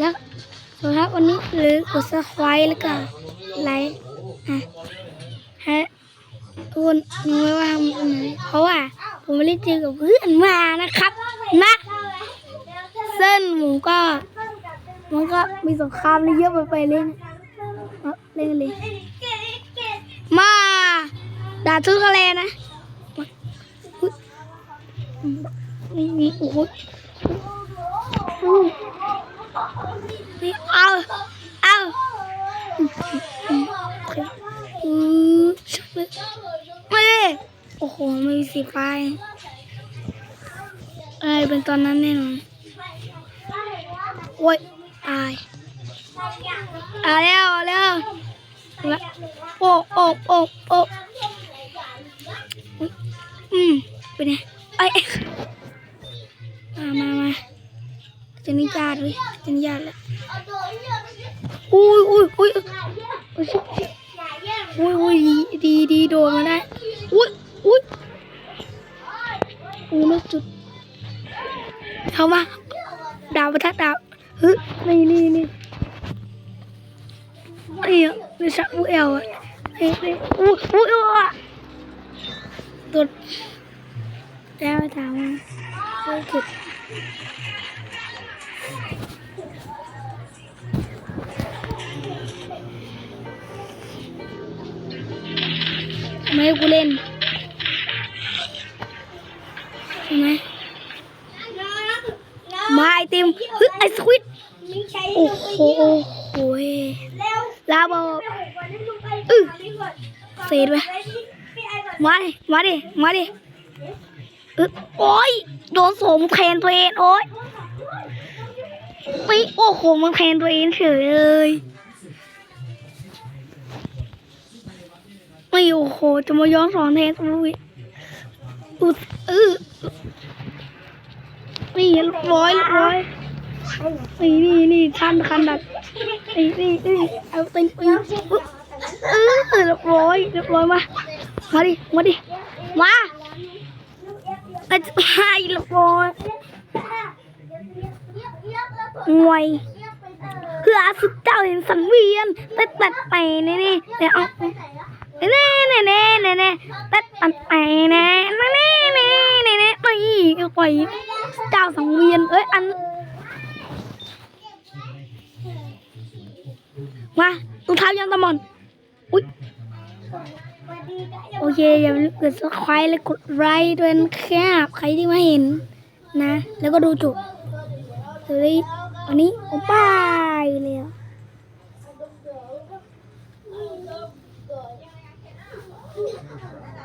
แล้วสวัสดีครับวันนี้หรือกดซับสไครต์แล้วก็ไลค์อะฮะทุกคนรู้ไหมว่าทำยังไงเพราะว่าผมไม่ได้เจอกับเพื่อนมานะครับ นะ เส้นหมูก็ มันก็มีสงครามเลยเยอะไปไปเล่นเล่นเลยมาด่าทุกทะเลนะนี่นี่โอ้โหอู้นี่เอาเอา อือชักเลยไม่โอ้โหไม่มีสีไฟอะไรเป็นตอนนั้นแน่นอนโอ้ยตายเอาแล้วเอาแล้วแล้วโอ้โอ้โอ้โอ้อุ๊ยอืมเป็นไงไอ้มามามาจะนิยาดเลยจะนิยาดแล้วอุ้ยอุ้ยอุ้ยอุ้ย อุ้ยอุ้ยดีดีโดนมาได้ อุ้ยอุ้ยอุ้ยลูกจุด เข้ามา ดาวประทัดดาวเฮ้ยนี่นี่นี่ไอ้อะนี่ชักอุ้ยเอวอะเฮ้ยเฮ้อุ้ยอุ้ยอุ้ยอะตัวแล้วถามว่าเฮ้ยจุด ไม่ให้กูเล่นใช่ไหมมาไอติมเฮ้ยไอสควิดโอ้โหโอ้โหลาบออื้อเฟดไปมาดิมาดิมาดิเออโอ้ยโดนโสมแทนตัวเองโอ้ยปิ๊โอ้โหมันแทนตัวเองเฉยเลย ไม่โอ้โหจะมาย้อนสอนแทนตัวเองอุดเออนี่ร้อยร้อยนี่นี่นี่ชันคันดัดนี่นี่นี่เอาติงปิงเออเรียบร้อยเรียบร้อยมามาดิมาดิมาไอ้ไฮเรียบร้อยงวยเพื่อาสุดเจ้าเห็นสังเวียนแต่ตัดไปนี่นี่เดี๋ยวเอา เน่เน่เน่เน่เน่ตัดตัดไปเน่เน่เน่เน่เน่เน่ไปเอาไปเจ้าสังเวียนเอ้ยอันมาตุ้งเท้ายังตะมอนอุ้ยโอเคอย่าลืมกด subscribe และกดไลค์ด้วยนะครับใครที่มาเห็นนะ แล้วก็ดูจบเลยวันนี้ผมไปเลย